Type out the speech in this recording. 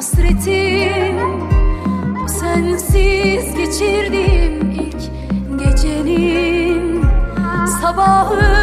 hasretim Bu sensiz geçirdiğim ilk gecenin Sabahı.